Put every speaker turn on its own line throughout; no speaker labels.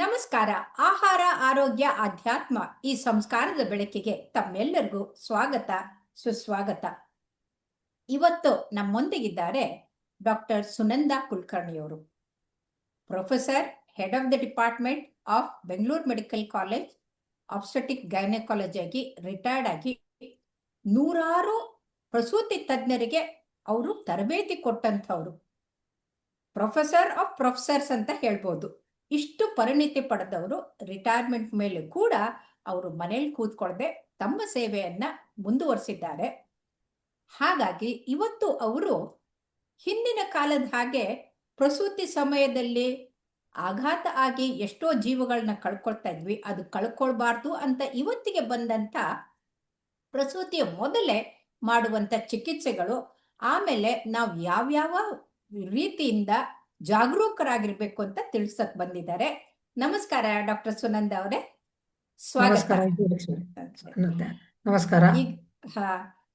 ನಮಸ್ಕಾರ. ಆಹಾರ, ಆರೋಗ್ಯ, ಆಧ್ಯಾತ್ಮ ಈ ಸಂಸ್ಕಾರದ ಬೆಳಕಿಗೆ ತಮ್ಮೆಲ್ಲರಿಗೂ ಸ್ವಾಗತ, ಸುಸ್ವಾಗತ. ಇವತ್ತು ನಮ್ಮೊಂದಿಗಿದ್ದಾರೆ doctor Sunanda ಕುಲಕರ್ಣಿಯವರು. Professor, head of the department of Bengaluru medical college obstetric gynaecology ಆಗಿ ರಿಟೈರ್ಡ್ ಆಗಿ ನೂರಾರು ಪ್ರಸೂತಿ ತಜ್ಞರಿಗೆ ಅವರು ತರಬೇತಿ ಕೊಟ್ಟಂಥವ್ರು. ಪ್ರೊಫೆಸರ್ ಆಫ್ ಪ್ರೊಫೆಸರ್ಸ್ ಅಂತ ಹೇಳ್ಬೋದು. ಇಷ್ಟು ಪರಿಣಿತಿ ಪಡೆದವರು ರಿಟೈರ್ಮೆಂಟ್ ಮೇಲೆ ಕೂಡ ಅವರು ಮನೇಲಿ ಕೂತ್ಕೊಳ್ಳದೆ ತಮ್ಮ ಸೇವೆಯನ್ನ ಮುಂದುವರಿಸಿದ್ದಾರೆ. ಹಾಗಾಗಿ ಇವತ್ತು ಅವರು ಹಿಂದಿನ ಕಾಲದ ಹಾಗೆ ಪ್ರಸೂತಿ ಸಮಯದಲ್ಲಿ ಆಘಾತ ಆಗಿ ಎಷ್ಟೋ ಜೀವಗಳನ್ನ ಕಳ್ಕೊಳ್ತಾ ಇದ್ವಿ, ಅದು ಕಳ್ಕೊಳ್ಬಾರ್ದು ಅಂತ ಇವತ್ತಿಗೆ ಬಂದಂತ ಪ್ರಸೂತಿಯ ಮೊದಲೇ ಮಾಡುವಂತ ಚಿಕಿತ್ಸೆಗಳು, ಆಮೇಲೆ ನಾವು ಯಾವ್ಯಾವ ರೀತಿಯಿಂದ ಜಾಗರೂಕರಾಗಿರ್ಬೇಕು ಅಂತ ತಿಳಿಸಕ್ ಬಂದಿದ್ದಾರೆ. ನಮಸ್ಕಾರ ಡಾಕ್ಟರ್ ಸುನಂದ ಅವರೇ. ಸ್ವಾಗತ.
ನಮಸ್ಕಾರ
ಈಗ ಹಾ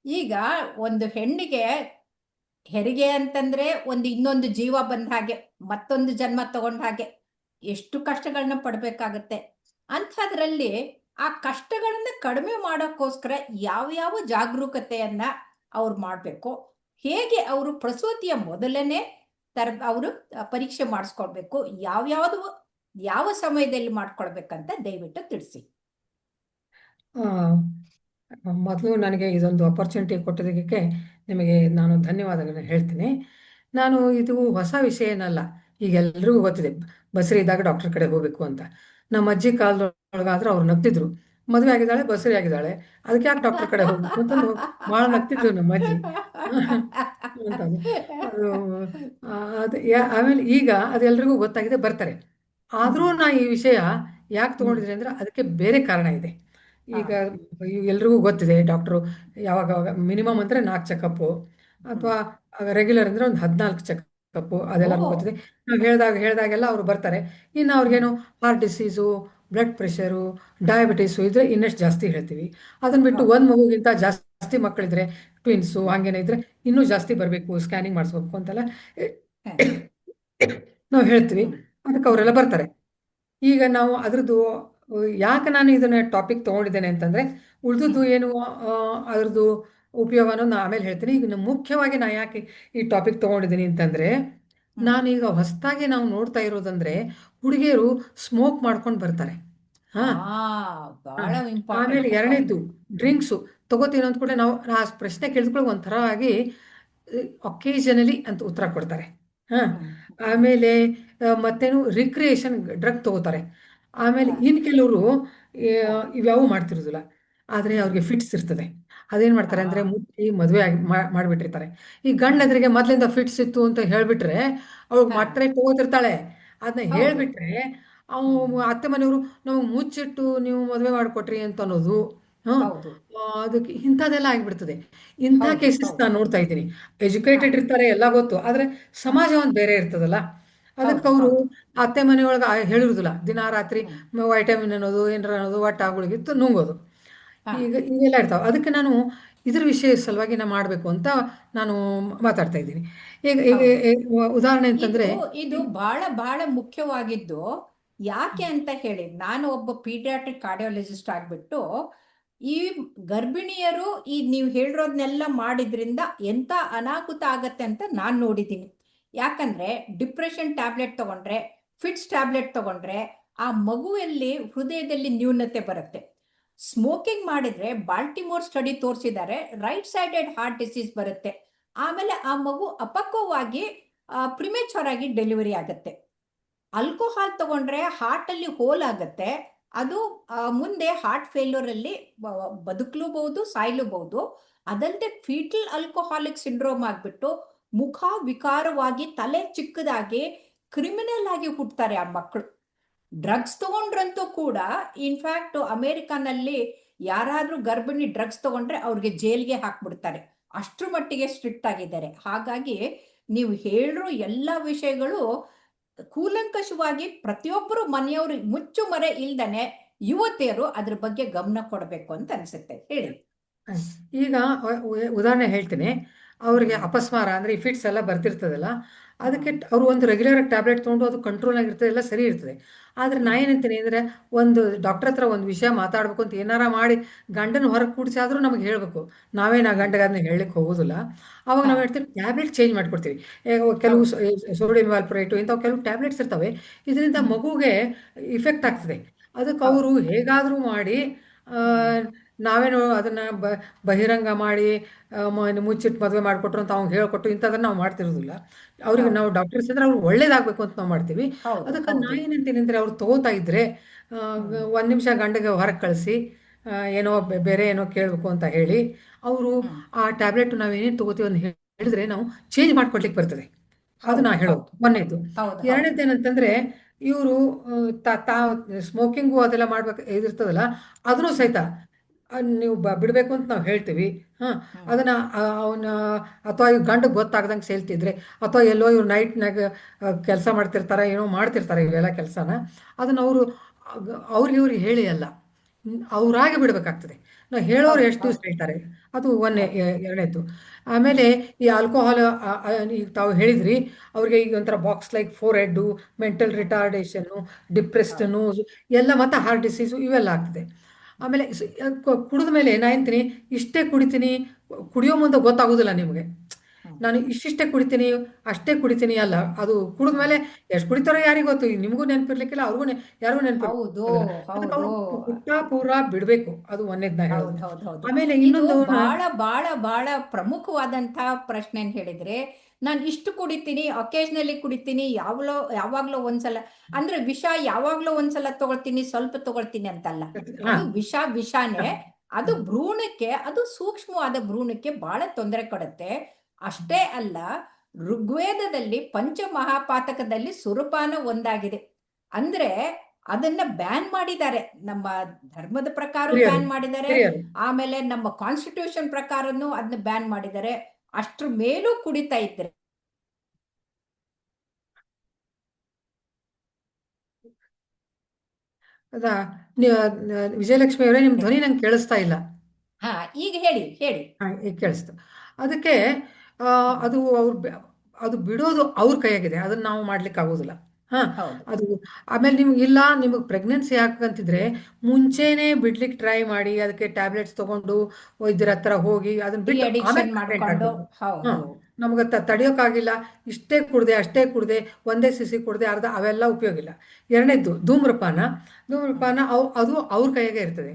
ಈಗ ಒಂದು ಹೆಣ್ಣಿಗೆ ಹೆರಿಗೆ ಅಂತಂದ್ರೆ ಒಂದು ಇನ್ನೊಂದು ಜೀವ ಬಂದ ಹಾಗೆ ಮತ್ತೊಂದು ಜನ್ಮ ತಗೊಂಡ ಹಾಗೆ ಎಷ್ಟು ಕಷ್ಟಗಳನ್ನ ಪಡ್ಬೇಕಾಗತ್ತೆ. ಅಂಥದ್ರಲ್ಲಿ ಆ ಕಷ್ಟಗಳನ್ನ ಕಡಿಮೆ ಮಾಡೋಕ್ಕೋಸ್ಕರ ಯಾವ ಜಾಗರೂಕತೆಯನ್ನ ಅವ್ರು ಮಾಡ್ಬೇಕು? ಹೇಗೆ ಅವರು ಪ್ರಸೂತಿಯ ಮೊದಲನೇ ತರ ಅವರು ಪರೀಕ್ಷೆ ಮಾಡಿಸ್ಕೊಳ್ಬೇಕು. ಯಾವ್ಯಾವ್ದು ಯಾವ ಸಮಯದಲ್ಲಿ ಮಾಡ್ಕೊಳ್ಬೇಕಂತ ದಯವಿಟ್ಟು ತಿಳಿಸಿ.
ಮೊದಲು ನನಗೆ ಇದೊಂದು ಅಪರ್ಚುನಿಟಿ ಕೊಟ್ಟಿದ್ದಕ್ಕೆ ನಿಮಗೆ ನಾನು ಧನ್ಯವಾದಗಳನ್ನ ಹೇಳ್ತೀನಿ. ನಾನು ಇದು ಹೊಸ ವಿಷಯ ಏನಲ್ಲ ಈಗ ಎಲ್ರಿಗೂ ಗೊತ್ತಿದೆ. ಬಸರಿ ಇದ್ದಾಗ ಡಾಕ್ಟರ್ ಕಡೆ ಹೋಗ್ಬೇಕು ಅಂತ. ನಮ್ಮ ಅಜ್ಜಿ ಕಾಲದೊಳಗಾದ್ರೆ ಅವ್ರು ನಗ್ತಿದ್ರು. ಮದುವೆ ಆಗಿದ್ದಾಳೆ ಬಸರಿ ಆಗಿದ್ದಾಳೆ. ಅದಕ್ಕೆ ಯಾಕೆ ಡಾಕ್ಟರ್ ಕಡೆ ಹೋಗ್ಬೇಕು ಅಂತ ಭಾಳ ನಗ್ತಿದ್ರು ನಮ್ಮ ಅಜ್ಜಿ. ಅದು ಆ, ಅದು ಯಾ- ಆಮೇಲೆ ಈಗ ಅದೆಲ್ರಿಗೂ ಗೊತ್ತಾಗಿದೆ ಬರ್ತಾರೆ. ಆದ್ರೂ ನಾ ಈ ವಿಷಯ ಯಾಕೆ ತಗೊಂಡಿದ್ದೀನಿ ಅಂದ್ರೆ ಅದಕ್ಕೆ ಬೇರೆ ಕಾರಣ ಇದೆ. ಈಗ ಎಲ್ರಿಗೂ ಗೊತ್ತಿದೆ ಡಾಕ್ಟ್ರು ಯಾವಾಗ ಮಿನಿಮಮ್ ಅಂದ್ರೆ ನಾಲ್ಕು ಚೆಕಪ್ಪು ಅಥವಾ ರೆಗ್ಯುಲರ್ ಅಂದ್ರೆ ಒಂದು ಹದಿನಾಲ್ಕು ಚೆಕಪ್ಪು
ಅದೆಲ್ಲ.
ಗೊತ್ತಿದೆ. ನಾವು ಹೇಳಿದಾಗ ಹೇಳಿದಾಗೆಲ್ಲ ಅವ್ರು ಬರ್ತಾರೆ. ಇನ್ನು ಅವ್ರಿಗೇನು heart disease blood pressure diabetes ಇದ್ರೆ ಇನ್ನಷ್ಟು ಜಾಸ್ತಿ ಹೇಳ್ತೀವಿ. ಅದನ್ನ ಬಿಟ್ಟು. ಒಂದು ಮಗುಗಿಂತ ಜಾಸ್ತಿ ಮಕ್ಕಳಿದ್ರೆ ಟ್ವಿನ್ಸು ಹಂಗೇನೇ ಇದ್ರೆ ಇನ್ನೂ ಜಾಸ್ತಿ ಬರಬೇಕು ಸ್ಕ್ಯಾನಿಂಗ್ ಮಾಡಿಸ್ಬೇಕು ಅಂತೆಲ್ಲ ನಾವು ಹೇಳ್ತೀವಿ. ಅದಕ್ಕೆ ಅವರೆಲ್ಲ ಬರ್ತಾರೆ. ಈಗ ನಾವು ಅದ್ರದ್ದು, ಯಾಕೆ ನಾನು ಇದನ್ನ ಟಾಪಿಕ್ ತಗೊಂಡಿದ್ದೇನೆ ಅಂತಂದ್ರೆ ಉಳಿದದ್ದು ಏನು ಅದ್ರದ್ದು ಉಪಯೋಗನೂ ನಾ ಆಮೇಲೆ ಹೇಳ್ತೀನಿ. ಈಗ ಮುಖ್ಯವಾಗಿ ನಾನು ಯಾಕೆ ಈ ಟಾಪಿಕ್ ತಗೊಂಡಿದ್ದೀನಿ ಅಂತಂದ್ರೆ ನಾನೀಗ ಹೊಸದಾಗಿ ನಾವು ನೋಡ್ತಾ ಇರೋದಂದ್ರೆ ಹುಡುಗಿಯರು ಸ್ಮೋಕ್ ಮಾಡ್ಕೊಂಡು ಬರ್ತಾರೆ. ಹಾ. ಆಮೇಲೆ ಎರಡನೇದ್ದು ಡ್ರಿಂಕ್ಸು ತಗೋತೀನಿ ಅಂತ ಕೂಡ ನಾವು ಆ ಪ್ರಶ್ನೆ ಕೇಳಿದ್ಕೊಳ್ಳೋ ಒಂಥರ ಆಗಿ ಒಕೇಶನಲಿ ಅಂತ ಉತ್ತರ ಕೊಡ್ತಾರೆ. ಹಾ. ಆಮೇಲೆ ಮತ್ತೇನು ರಿಕ್ರಿಯೇಷನ್ ಡ್ರಗ್ ತಗೋತಾರೆ. ಆಮೇಲೆ ಇನ್ ಕೆಲವರು ಇವ್ಯಾವು ಮಾಡ್ತಿರೋದಿಲ್ಲ. ಆದ್ರೆ ಅವ್ರಿಗೆ ಫಿಟ್ಸ್ ಇರ್ತದೆ. ಅದೇನ್ ಮಾಡ್ತಾರೆ ಅಂದ್ರೆ
ಮುಟ್ಟಿ
ಮುಚ್ಚಿ ಮದುವೆ ಆಗಿ ಮಾಡ್ಬಿಟ್ಟಿರ್ತಾರೆ. ಈ ಗಂಡದ್ರಿಗೆ ಮೊದಲಿಂದ ಫಿಟ್ಸ್ ಇತ್ತು ಅಂತ ಹೇಳ್ಬಿಟ್ರೆ ಅವಳು ಮಟ್ಟರೆ ತಗೋತಿರ್ತಾಳೆ. ಅದನ್ನ ಹೇಳಿಬಿಟ್ರೆ ಅವು ಅತ್ತೆ ಮನೆಯವರು ನಮಗೆ ಮುಚ್ಚಿಟ್ಟು ನೀವು ಮದುವೆ ಮಾಡಿಕೊಟ್ರಿ ಅಂತ ಅನ್ನೋದು ಅದಕ್ಕೆ ಇಂಥದ್ದೆಲ್ಲ ಆಗಿಬಿಡ್ತದೆ. ಇಂಥ ಕೇಸಸ್. ನಾನು ನೋಡ್ತಾ ಇದ್ದೀನಿ. ಎಜುಕೇಟೆಡ್ ಇರ್ತಾರೆ ಎಲ್ಲ ಗೊತ್ತು. ಆದ್ರೆ ಸಮಾಜ ಒಂದು ಬೇರೆ ಇರ್ತದಲ್ಲ. ಅದಕ್ಕೆ ಅವರು. ಅತ್ತೆ ಮನೆಯೊಳಗೆ ಹೇಳಿರುದಿಲ್ಲ ದಿನ ರಾತ್ರಿ. ವೈಟಮಿನ್ ಅನ್ನೋದು ಏನಾರ ಅನ್ನೋದು ಒಟ್ಟ ಗುಳಿಗಿತ್ತು ನುಂಗೋದು.
ಹಾ.
ಈಗ ಇವೆಲ್ಲ ಇರ್ತಾವೆ. ಅದಕ್ಕೆ ನಾನು ಇದ್ರ ವಿಷಯ ಸಲುವಾಗಿ ನಾ ಮಾಡಬೇಕು ಅಂತ ನಾನು ಮಾತಾಡ್ತಾ ಇದ್ದೀನಿ. ಈಗ ಈಗ ಈಗ ಉದಾಹರಣೆ ಅಂತಂದ್ರೆ
ಇದು ಇದು ಬಹಳ ಬಹಳ ಮುಖ್ಯವಾಗಿದ್ದು ಯಾಕೆ ಅಂತ ಹೇಳಿ ನಾನು ಒಬ್ಬ ಪೀಡಿಯಾಟ್ರಿಕ್ ಕಾರ್ಡಿಯಾಲಜಿಸ್ಟ್ ಆಗ್ಬಿಟ್ಟು ಈ ಗರ್ಭಿಣಿಯರು ಈ ನೀವು ಹೇಳಿರೋದ್ನೆಲ್ಲ ಮಾಡಿದ್ರಿಂದ ಎಂತ ಅನಾಹುತ ಆಗತ್ತೆ ಅಂತ ನಾನು ನೋಡಿದ್ದೀನಿ. ಯಾಕಂದ್ರೆ ಡಿಪ್ರೆಷನ್ ಟ್ಯಾಬ್ಲೆಟ್ ತಗೊಂಡ್ರೆ ಫಿಟ್ಸ್ ಟ್ಯಾಬ್ಲೆಟ್ ತಗೊಂಡ್ರೆ ಆ ಮಗುವಲ್ಲಿ ಹೃದಯದಲ್ಲಿ ನ್ಯೂನತೆ ಬರುತ್ತೆ. ಸ್ಮೋಕಿಂಗ್ ಮಾಡಿದ್ರೆ ಬಾಲ್ಟಿಮೋರ್ ಸ್ಟಡಿ ತೋರಿಸಿದ್ದಾರೆ. ರೈಟ್ ಸೈಡೆಡ್ ಹಾರ್ಟ್ ಡಿಸೀಸ್ ಬರುತ್ತೆ. ಆಮೇಲೆ ಆ ಮಗು ಅಪಕ್ವವಾಗಿ ಪ್ರಿಮೇಚರ್ ಆಗಿ ಡೆಲಿವರಿ ಆಗುತ್ತೆ. ಆಲ್ಕೋಹಾಲ್ ತಗೊಂಡ್ರೆ ಹಾರ್ಟ್ ಅಲ್ಲಿ ಹೋಲ್ ಆಗುತ್ತೆ. ಅದು ಮುಂದೆ ಹಾರ್ಟ್ ಫೇಲ್ಯೂರ್ ಅಲ್ಲಿ ಬದುಕಲೂಬಹುದು, ಸಾಯ್ಲೂಬಹುದು. ಅದಲ್ಲದೆ ಫೀಟಲ್ ಆಲ್ಕೋಹಾಲಿಕ್ ಸಿಂಡ್ರೋಮ್ ಆಗ್ಬಿಟ್ಟು ಮುಖ ವಿಕಾರವಾಗಿ ತಲೆ ಚಿಕ್ಕದಾಗಿ ಕ್ರಿಮಿನಲ್ ಆಗಿ ಹುಟ್ಟುತ್ತಾರೆ ಆ ಮಕ್ಕಳು ಡ್ರಗ್ಸ್ ತಗೊಂಡ್ರಂತೂ ಕೂಡ ಇನ್ಫ್ಯಾಕ್ಟ್ ಅಮೇರಿಕಾನಲ್ಲಿ ಯಾರಾದ್ರೂ ಗರ್ಭಿಣಿ ಡ್ರಗ್ಸ್ ತಗೊಂಡ್ರೆ ಅವ್ರಿಗೆ ಜೈಲ್ಗೆ ಹಾಕ್ಬಿಡ್ತಾರೆ. ಅಷ್ಟ್ರ ಮಟ್ಟಿಗೆ ಸ್ಟ್ರಿಕ್ಟ್ ಆಗಿದ್ದಾರೆ. ಹಾಗಾಗಿ ನೀವು ಹೇಳಿರೋ ಎಲ್ಲ ವಿಷಯಗಳು ಕೂಲಂಕಷವಾಗಿ ಪ್ರತಿಯೊಬ್ಬರು ಮನೆಯವರು ಮುಚ್ಚು ಮರೆ ಇಲ್ದನೆ ಯುವತಿಯರು ಅದ್ರ ಬಗ್ಗೆ ಗಮನ ಕೊಡಬೇಕು ಅಂತ ಅನ್ಸುತ್ತೆ. ಹೇಳಿ.
ಈಗ ಉದಾಹರಣೆ ಹೇಳ್ತೀನಿ. ಅವ್ರಿಗೆ ಅಪಸ್ಮಾರ ಅಂದ್ರೆ ಫಿಟ್ಸ್ ಎಲ್ಲ ಬರ್ತಿರ್ತದಲ್ಲ ಅದಕ್ಕೆ ಅವರು ಒಂದು ರೆಗ್ಯುಲರ್ ಟ್ಯಾಬ್ಲೆಟ್ ತೊಗೊಂಡು ಅದು ಕಂಟ್ರೋಲ್ ಆಗಿರ್ತದೆ ಎಲ್ಲ ಸರಿ ಇರ್ತದೆ. ಆದರೆ ನಾ ಏನಂತೀನಿ ಅಂದರೆ ಒಂದು ಡಾಕ್ಟರ್ ಹತ್ರ ಒಂದು ವಿಷಯ ಮಾತಾಡ್ಬೇಕು ಅಂತ ಏನಾರ ಮಾಡಿ ಗಂಡನ ಹೊರಗೆ ಕೂಡಿಸಾದ್ರೂ ನಮಗೆ ಹೇಳಬೇಕು. ನಾವೇನು ಆ ಗಂಡಗ ಅದನ್ನ ಹೇಳಲಿಕ್ಕೆ ಹೋಗೋದಿಲ್ಲ. ಅವಾಗ ನಾವು ಹೇಳ್ತೀವಿ ಟ್ಯಾಬ್ಲೆಟ್ ಚೇಂಜ್ ಮಾಡಿಕೊಡ್ತೀವಿ. ಕೆಲವು ಸೋಡಿಯಂ ವಾಲ್ಪ್ರೇಟು ಇಂಥವು ಕೆಲವು ಟ್ಯಾಬ್ಲೆಟ್ಸ್ ಇರ್ತವೆ. ಇದರಿಂದ ಮಗುಗೆ ಇಫೆಕ್ಟ್ ಆಗ್ತದೆ. ಅದಕ್ಕೆ ಅವರು ಹೇಗಾದರೂ ಮಾಡಿ ನಾವೇನು ಅದನ್ನು ಬ ಬಹಿರಂಗ ಮಾಡಿ ಮುಚ್ಚಿಟ್ಟು ಮದುವೆ ಮಾಡಿಕೊಟ್ರು ಅಂತ ಅವ್ನಿಗೆ ಹೇಳ್ಕೊಟ್ಟು ಇಂಥದನ್ನು ನಾವು ಮಾಡ್ತಿರೋದಿಲ್ಲ. ಅವ್ರಿಗೆ ನಾವು ಡಾಕ್ಟರ್ಸ್ ಅಂದ್ರೆ ಅವ್ರಿಗೆ ಒಳ್ಳೇದಾಗಬೇಕು ಅಂತ ನಾವು ಮಾಡ್ತೀವಿ. ಅದಕ್ಕೆ ನಾ ಏನಂತೀನಿ ಅಂದರೆ ಅವ್ರು ತಗೋತಾ ಇದ್ರೆ ಒಂದು ನಿಮಿಷ ಗಂಡಗೆ ಹೊರಗೆ ಕಳಿಸಿ ಏನೋ ಬೇರೆ ಏನೋ ಕೇಳಬೇಕು ಅಂತ ಹೇಳಿ ಅವರು ಆ ಟ್ಯಾಬ್ಲೆಟ್ ನಾವೇನೇನು ತಗೋತೀವಿ ಅಂತ ಹೇಳಿದ್ರೆ ನಾವು ಚೇಂಜ್ ಮಾಡ್ಕೊಡ್ಲಿಕ್ಕೆ ಬರ್ತದೆ. ಅದು ನಾ ಹೇಳೋದು.
ಮೊನ್ನೆದು
ಒಂದನೇದು.
ಹೌದು ಹೌದು.
ಎರಡನೇದು ಏನಂತಂದ್ರೆ ಇವರು ತಾ ಸ್ಮೋಕಿಂಗು ಅದೆಲ್ಲ ಮಾಡ್ಬೇಕು ಇದಿರ್ತದಲ್ಲ ಅದನ್ನು ಸಹಿತ ನೀವು ಬ ಬಿಡಬೇಕು ಅಂತ ನಾವು ಹೇಳ್ತೀವಿ. ಹಾಂ ಅದನ್ನು ಅವನ ಅಥವಾ ಇವ್ರು ಗಂಡಗೆ ಗೊತ್ತಾಗ್ದಂಗೆ ಸೇಲ್ತಿದ್ರೆ ಅಥವಾ ಎಲ್ಲೋ ಇವ್ರು ನೈಟ್ನಾಗ ಕೆಲಸ ಮಾಡ್ತಿರ್ತಾರೆ ಏನೋ ಮಾಡ್ತಿರ್ತಾರೆ ಇವೆಲ್ಲ ಕೆಲಸನ ಅದನ್ನು ಅವರು ಅವ್ರಿಗೆ ಇವ್ರಿಗೆ ಹೇಳಿ ಅಲ್ಲ. ಅವರಾಗಿ ಬಿಡಬೇಕಾಗ್ತದೆ. ನಾವು ಹೇಳೋರು ಎಷ್ಟು ದಿವಸ ಹೇಳ್ತಾರೆ. ಅದು ಒಂದೇ ಎರಡನೇದು ಆಮೇಲೆ ಈ ಆಲ್ಕೋಹಾಲ್ ಈಗ ತಾವು ಹೇಳಿದ್ರಿ ಅವ್ರಿಗೆ ಈಗ ಒಂಥರ box like forehead mental retardation depressed
nose
ಎಲ್ಲ ಮತ್ತು ಹಾರ್ಟ್ ಡಿಸೀಸು ಇವೆಲ್ಲ ಆಗ್ತದೆ. ಆಮೇಲೆ ಕುಡಿದ ಮೇಲೆ ನಾ ಎಂತೀನಿ ಇಷ್ಟೇ ಕುಡಿತೀನಿ ಕುಡಿಯೋ ಮುಂದೆ ಗೊತ್ತಾಗೋದಿಲ್ಲ ನಿಮಗೆ. ನಾನು ಇಷ್ಟಿಷ್ಟೇ ಕುಡಿತೀನಿ ಅಷ್ಟೇ ಕುಡಿತೀನಿ ಅಲ್ಲ ಅದು ಕುಡಿದ ಮೇಲೆ ಎಷ್ಟು ಕುಡಿತಾರೋ ಯಾರಿಗೂ ಗೊತ್ತು ಈಗ ನಿಮಗೂ ನೆನಪಿರ್ಲಿಕ್ಕಿಲ್ಲ ಅವ್ರಿಗೂ ನೆ ಯಾರಿಗೂ
ಹೌದು ಹೌದು.
ಪುಟ್ಟ ಪೂರ ಬಿಡಬೇಕು ಅದು ಹೇಳೋದು.
ಹೌದು ಹೌದು ಹೌದು.
ಆಮೇಲೆ
ಇದು
ಇನ್ನೊಂದು ನಾ-
ಬಹಳ ಬಹಳ ಬಹಳ ಪ್ರಮುಖವಾದಂತಹ ಪ್ರಶ್ನೆ ಹೇಳಿದ್ರೆ ನಾನು ಇಷ್ಟು ಕುಡಿತೀನಿ ಅಕೇಶನಲ್ಲಿ ಕುಡಿತೀನಿ ಯಾವಾಗಲೋ ಯಾವಾಗ್ಲೋ ಒಂದ್ಸಲ ಅಂದ್ರೆ ವಿಷ ಯಾವಾಗ್ಲೋ ಒಂದ್ಸಲ ತಗೊಳ್ತೀನಿ ಸ್ವಲ್ಪ ತಗೊಳ್ತೀನಿ ಅಂತಲ್ಲ.
ಹಾ.
ಅದು ವಿಷ ವಿಷಾನೇ ಅದು ಭ್ರೂಣಕ್ಕೆ ಅದು ಸೂಕ್ಷ್ಮವಾದ ಭ್ರೂಣಕ್ಕೆ ಬಹಳ ತೊಂದರೆ ಕೊಡುತ್ತೆ. ಅಷ್ಟೇ ಅಲ್ಲ ಋಗ್ವೇದದಲ್ಲಿ ಪಂಚಮಹಾಪಾತಕದಲ್ಲಿ ಸುರಪಾನ ಒಂದಾಗಿದೆ. ಅಂದ್ರೆ ಅದನ್ನ ಬ್ಯಾನ್ ಮಾಡಿದ್ದಾರೆ. ನಮ್ಮ ಧರ್ಮದ ಪ್ರಕಾರ ಬ್ಯಾನ್ ಮಾಡಿದ್ದಾರೆ. ಆಮೇಲೆ ನಮ್ಮ ಕಾನ್ಸ್ಟಿಟ್ಯೂಷನ್ ಪ್ರಕಾರನು ಅದನ್ನ ಬ್ಯಾನ್ ಮಾಡಿದ್ದಾರೆ. ಅಷ್ಟ್ರ ಮೇಲೂ ಕುಡಿತಾ ಇದ್ರೆ
ಅದಾ ವಿಜಯಲಕ್ಷ್ಮಿ ಅವರೇ ನಿಮ್ ಧ್ವನಿ ನಂಗೆ ಕೇಳಿಸ್ತಾ ಇಲ್ಲ.
ಹಾ ಈಗ ಹೇಳಿ ಹೇಳಿ.
ಕೇಳಿಸ್ತು. ಅದಕ್ಕೆ ಅದು ಅವ್ರು ಅದು ಬಿಡೋದು ಅವ್ರ ಕೈಯಾಗಿದೆ. ಅದನ್ನ ನಾವು ಮಾಡ್ಲಿಕ್ಕೆ ಆಗೋದಿಲ್ಲ. ಹಾ ಅದು ಆಮೇಲೆ ನಿಮ್ಗೆ ಇಲ್ಲ ನಿಮಗೆ ಪ್ರೆಗ್ನೆನ್ಸಿ ಯಾಕಂತಿದ್ರೆ ಮುಂಚೆನೆ ಬಿಡ್ಲಿಕ್ಕೆ ಟ್ರೈ ಮಾಡಿ ಅದಕ್ಕೆ ಟ್ಯಾಬ್ಲೆಟ್ಸ್ ತಗೊಂಡು ವೈದ್ಯರ ಹತ್ರ ಹೋಗಿ ಅದನ್ನ ಬಿಟ್ಟು ನಮಗೆ ತಡೆಯೋಕ್ಕಾಗಿಲ್ಲ ಇಷ್ಟೇ ಕುಡ್ದೆ ಅಷ್ಟೇ ಕುಡ್ದೆ ಒಂದೇ ಸಿಸಿ ಕುಡ್ದೆ ಅರ್ಧ ಅವೆಲ್ಲ ಉಪಯೋಗ ಇಲ್ಲ ಎರಡನೇದ್ದು ಧೂಮ್ರಪಾನ. ಧೂಮ್ರಪಾನ ಅವು ಅದು ಅವ್ರ ಕೈಯಾಗೆ ಇರ್ತದೆ.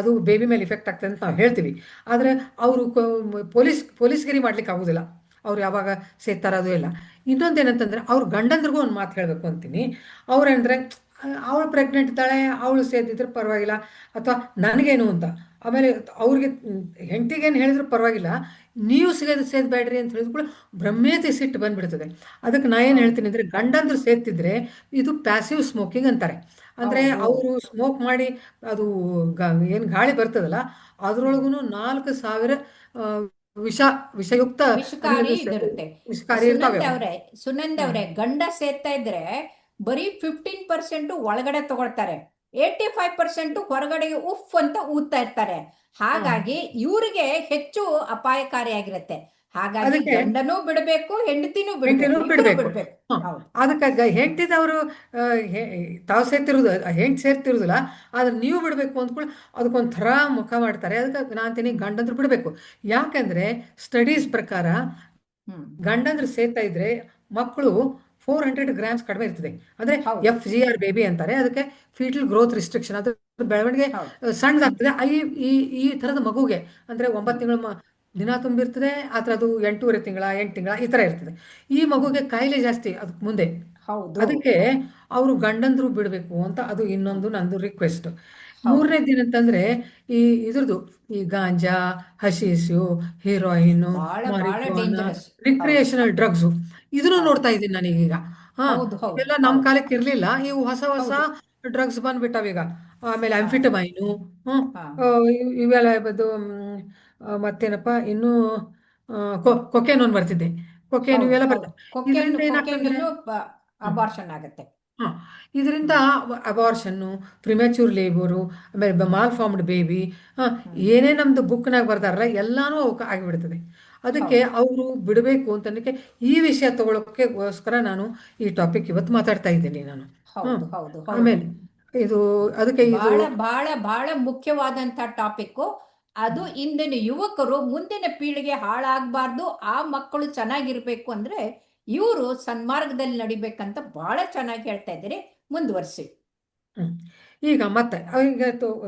ಅದು ಬೇಬಿ ಮೇಲೆ ಇಫೆಕ್ಟ್ ಆಗ್ತದೆ ಅಂತ ನಾವು ಹೇಳ್ತೀವಿ. ಆದರೆ ಅವರು ಪೊಲೀಸ್, ಪೊಲೀಸ್ಗಿರಿ ಮಾಡ್ಲಿಕ್ಕೆ ಆಗೋದಿಲ್ಲ. ಅವ್ರು ಯಾವಾಗ ಸೇರ್ತಾರ ಅದು ಇಲ್ಲ. ಇನ್ನೊಂದೇನಂತಂದ್ರೆ ಅವ್ರ ಗಂಡಂದ್ರಿಗೂ ಒಂದು ಮಾತು ಹೇಳಬೇಕು ಅಂತೀನಿ. ಅವ್ರೇನಂದ್ರೆ ಅವಳು ಪ್ರೆಗ್ನೆಂಟ್ ಇದ್ದಾಳೆ, ಅವಳು ಸೇದಿದ್ರೆ ಪರವಾಗಿಲ್ಲ, ಅಥವಾ ನನಗೇನು ಅಂತ. ಆಮೇಲೆ ಅವ್ರಿಗೆ ಹೆಂಡತಿಗೇನು ಹೇಳಿದ್ರು ಪರವಾಗಿಲ್ಲ, ನೀವು ಸೇದ್, ಸೇದ್ಬೇಡ್ರಿ ಅಂತ ಹೇಳಿದ ಕೂಡ ಬ್ರಹ್ಮೇತಿ ಸಿಟ್ಟು ಬಂದ್ಬಿಡ್ತದೆ. ಅದಕ್ಕೆ ನಾ ಏನು ಹೇಳ್ತೀನಿ ಅಂದರೆ ಗಂಡಂದ್ರು ಸೇದ್ತಿದ್ರೆ ಇದು ಪ್ಯಾಸಿವ್ ಸ್ಮೋಕಿಂಗ್ ಅಂತಾರೆ. ಅಂದರೆ ಅವರು ಸ್ಮೋಕ್ ಮಾಡಿ ಅದು ಏನು ಗಾಳಿ ಬರ್ತದಲ್ಲ ಅದರೊಳಗೂ ನಾಲ್ಕು ಸಾವಿರ ವಿಷ ವಿಷಯುಕ್ತ
ವಿಷಕಾರಿ ಸುನಂದ್
ಇರ್ತಾವೆ
ಅವ್ರೆ ಸುನಂದ್ ಅವ್ರೆ ಗಂಡ ಸೇರ್ತಾ ಇದ್ರೆ ಬರೀ ಫಿಫ್ಟೀನ್ ಪರ್ಸೆಂಟ್ ಒಳಗಡೆ ತಗೊಳ್ತಾರೆ. ಏಯ್ಟಿ ಫೈವ್ ಪರ್ಸೆಂಟ್ ಹೊರಗಡೆ ಉಫ್ ಅಂತ ಊದ್ತಾ ಇರ್ತಾರೆ. ಹಾಗಾಗಿ ಇವ್ರಿಗೆ ಹೆಚ್ಚು ಅಪಾಯಕಾರಿಯಾಗಿರುತ್ತೆ ಹಾಗಾಗಿ
ಅದಕ್ಕೆ
ಗಂಡನೂ ಬಿಡಬೇಕು ಹೆಂಡತಿನೂ ಬಿಡಬೇಕು
ಬಿಡಬೇಕು. ಅದಕ್ಕೆ ಹೆಂಡತಿದವರು ತಾವು ಸೇರ್ತಿರೋದು ಹೆಂಡ್ ಸೇರ್ತಿರೋದಿಲ್ಲ ಆದ್ರೆ ನೀವು ಬಿಡಬೇಕು ಅಂದ್ಕೊಳ್ಳಿ ಅದಕ್ಕೊಂಥರ ಮುಖ ಮಾಡ್ತಾರೆ. ಅದಕ್ಕೆ ನಾನು ಅಂತೀನಿ ಗಂಡಂದ್ರು ಬಿಡಬೇಕು. ಯಾಕಂದ್ರೆ ಸ್ಟಡೀಸ್ ಪ್ರಕಾರ ಗಂಡಂದ್ರು ಸೇರ್ತಾ ಇದ್ರೆ ಮಕ್ಕಳು ಫೋರ್ ಹಂಡ್ರೆಡ್ ಗ್ರಾಮ್ಸ್ ಕಡಿಮೆ ಇರ್ತದೆ. ಅಂದ್ರೆ ಎಫ್ ಜಿ ಆರ್ ಬೇಬಿ ಅಂತಾರೆ. ಅದಕ್ಕೆ ಫೀಟಲ್ ಗ್ರೋತ್ ರಿಸ್ಟ್ರಿಕ್ಷನ್ ಅದು ಬೆಳವಣಿಗೆ ಸಣ್ಣದಾಗ್ತದೆ. ಈ ಈ ಈ ಥರದ ಮಗುಗೆ ಅಂದ್ರೆ ಒಂಬತ್ತು ತಿಂಗಳು ದಿನ ತುಂಬಿರ್ತದೆ ಆತರ ಅದು ಎಂಟೂವರೆ ತಿಂಗಳ ಎಂಟು ತಿಂಗಳ ಈ ತರ ಇರ್ತದೆ. ಈ ಮಗುಗೆ ಕಾಯಿಲೆ ಜಾಸ್ತಿ ಅದಕ್ಕೆ ಮುಂದೆ.
ಹೌದು.
ಅದಕ್ಕೆ ಅವರು ಗಂಡಂದ್ರು ಬಿಡಬೇಕು ಅಂತ ಅದು ಇನ್ನೊಂದು ನಂದು ರಿಕ್ವೆಸ್ಟ್
ಮೂರನೇ
ದಿನ ಅಂತಂದ್ರೆ ಈ ಇದ್ರದ್ದು ಈ ganja hashish heroin recreational drugs ಇದನ್ನು ನೋಡ್ತಾ ಇದ್ದೀನಿ ನಾನು ಹಾ ಇವೆಲ್ಲ ನಮ್ಮ ಕಾಲಕ್ಕೆ ಇರಲಿಲ್ಲ. ಇವು ಹೊಸ ಹೊಸ ಡ್ರಗ್ಸ್ ಬಂದ್ಬಿಟ್ಟಾವೀಗ. ಆಮೇಲೆ ಅಂಫಿಟಮೈನು ಇವೆಲ್ಲ ಇದು ಮತ್ತೇನಪ್ಪ ಇನ್ನೂ ಕೊಕೇನ್ ಒಂದು ಬರ್ತಿದ್ದೆ ಕೊಕೇನ್ ಇವೆಲ್ಲ
ಅಬಾರ್ಷನ್ ಆಗುತ್ತೆ.
ಹಾಂ ಇದರಿಂದ ಅಬಾರ್ಷನ್ನು ಪ್ರಿಮ್ಯಾಚೂರ್ ಲೇಬರು ಆಮೇಲೆ ಮಾಲ್ ಫಾರ್ಮ್ಡ್ ಬೇಬಿ ಏನೇ ನಮ್ಮದು ಬುಕ್ನಾಗ ಬರ್ತಾರಲ್ಲ ಎಲ್ಲಾನು ಅವಕ್ಕೆ ಆಗಿಬಿಡ್ತದೆ. ಅದಕ್ಕೆ ಅವರು ಬಿಡಬೇಕು ಅಂತ ಈ ವಿಷಯ ತಗೊಳ್ಳೋಕ್ಕೆಗೋಸ್ಕರ ನಾನು ಈ ಟಾಪಿಕ್ ಇವತ್ತು ಮಾತಾಡ್ತಾ ಇದ್ದೀನಿ ನಾನು.
ಹೌದು ಹೌದು ಹೌದು.
ಆಮೇಲೆ ಇದು ಅದಕ್ಕೆ ಇದು
ಬಹಳ ಬಹಳ ಬಹಳ ಮುಖ್ಯವಾದಂಥ ಟಾಪಿಕ್ಕು ಅದು ಇಂದಿನ ಯುವಕರು ಮುಂದಿನ ಪೀಳಿಗೆ ಹಾಳಾಗಬಾರ್ದು, ಆ ಮಕ್ಕಳು ಚೆನ್ನಾಗಿರ್ಬೇಕು ಅಂದ್ರೆ ಇವರು ಸನ್ಮಾರ್ಗದಲ್ಲಿ ನಡಿಬೇಕಂತ ಬಹಳ ಚೆನ್ನಾಗಿ ಹೇಳ್ತಾ ಇದ್ದೀರಿ. ಮುಂದುವರಿಸಿ.
ಈಗ ಮತ್ತೆ, ಈಗ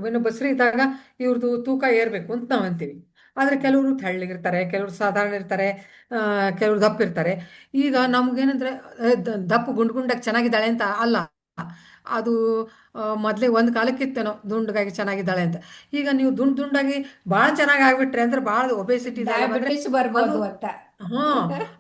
ಏನು ಬಸ್ರಿ ಇದ್ದಾಗ ಇವ್ರದ್ದು ತೂಕ ಏರ್ಬೇಕು ಅಂತ ನಾವು ಅಂತೀವಿ. ಆದ್ರೆ ಕೆಲವರು ತೆಳ್ಳಗಿರ್ತಾರೆ, ಕೆಲವರು ಸಾಧಾರಣ ಇರ್ತಾರೆ ಕೆಲವರು ದಪ್ಪ ಇರ್ತಾರೆ. ಈಗ ನಮ್ಗೇನಂದ್ರೆ ದಪ್ಪ ಗುಂಡ್ ಗುಂಡಾಗಿ ಚೆನ್ನಾಗಿದ್ದಾಳೆ ಅಂತ ಅಲ್ಲ. ಅದು ಮೊದಲೇ ಒಂದು ಕಾಲಕ್ಕಿತ್ತೇನೋ ದುಂಡಗಾಗಿ ಚೆನ್ನಾಗಿದ್ದಾಳೆ ಅಂತ. ಈಗ ನೀವು ದುಂಡ್ ದುಂಡಾಗಿ ಬಹಳ ಚೆನ್ನಾಗಿ ಆಗ್ಬಿಟ್ರೆ ಅಂದ್ರೆ ಬಹಳ ಒಬೆಸಿಟಿ
ಬರ್ಬೋದು ಅಂತ.
ಹಾ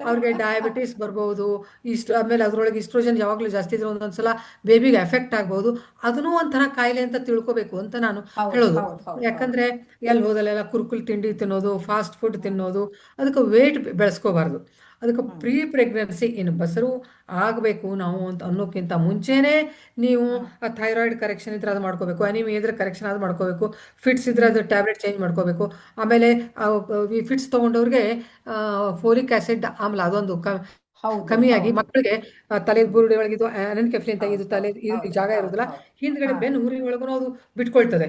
ಅವ್ರಿಗೆ ಡಯಾಬಿಟಿಸ್ ಬರ್ಬೋದು. ಇಷ್ಟು ಆಮೇಲೆ ಅದ್ರೊಳಗೆ ಇಸ್ಟ್ರೋಜನ್ ಯಾವಾಗಲೂ ಜಾಸ್ತಿ ಇದ್ರೆ ಒಂದೊಂದ್ಸಲ ಬೇಬಿಗೆ ಎಫೆಕ್ಟ್ ಆಗ್ಬೋದು. ಅದನ್ನೂ ಒಂಥರ ಕಾಯಿಲೆ ಅಂತ ತಿಳ್ಕೊಬೇಕು ಅಂತ ನಾನು ಹೇಳೋದು. ಯಾಕಂದ್ರೆ ಎಲ್ಲಿ ಹೋದಲ್ಲೆಲ್ಲ ಕುರ್ಕುಲ್ ತಿಂಡಿ ತಿನ್ನೋದು ಫಾಸ್ಟ್ ಫುಡ್ ತಿನ್ನೋದು ಅದಕ್ಕೆ ವೇಟ್ ಬೆಳೆಸ್ಕೋಬಾರ್ದು. ಅದಕ್ಕೆ ಪ್ರೀ ಪ್ರೆಗ್ನೆನ್ಸಿ ಇನ್ನು ಬಸರು ಆಗಬೇಕು ನಾವು ಅಂತ ಅನ್ನೋಕ್ಕಿಂತ ಮುಂಚೆನೇ ನೀವು ಥೈರಾಯ್ಡ್ ಕರೆಕ್ಷನ್ ಇದ್ರೆ ಅದು ಮಾಡ್ಕೋಬೇಕು ಅನಿಮಿ ಇದ್ರೆ ಕರೆಕ್ಷನ್ ಅದು ಮಾಡ್ಕೋಬೇಕು ಫಿಟ್ಸ್ ಇದ್ರೆ ಅದು ಟ್ಯಾಬ್ಲೆಟ್ ಚೇಂಜ್ ಮಾಡ್ಕೋಬೇಕು ಆಮೇಲೆ ಈ ಫಿಟ್ಸ್ ತೊಗೊಂಡವ್ರಿಗೆ ಫೋಲಿಕ್ ಆ್ಯಸಿಡ್ ಆಮ್ಲ ಅದೊಂದು ಕ- ಕಮ್ಮಿಯಾಗಿ ಮಕ್ಕಳಿಗೆ ತಲೆ ಬುರುಡೆ ಒಳಗಿದು ಅನನ್ಕೆಫ್ಲಿ ಅಂತ ಇದು ತಲೆ ಇದು ಜಾಗ ಇರೋದಿಲ್ಲ
ಹೌದು.
ಹಿಂದ್ಗಡೆ ಬೆನ್ನು ಹುರಿ ಒಳಗೂ ಅದು ಬಿಟ್ಕೊಳ್ತದೆ.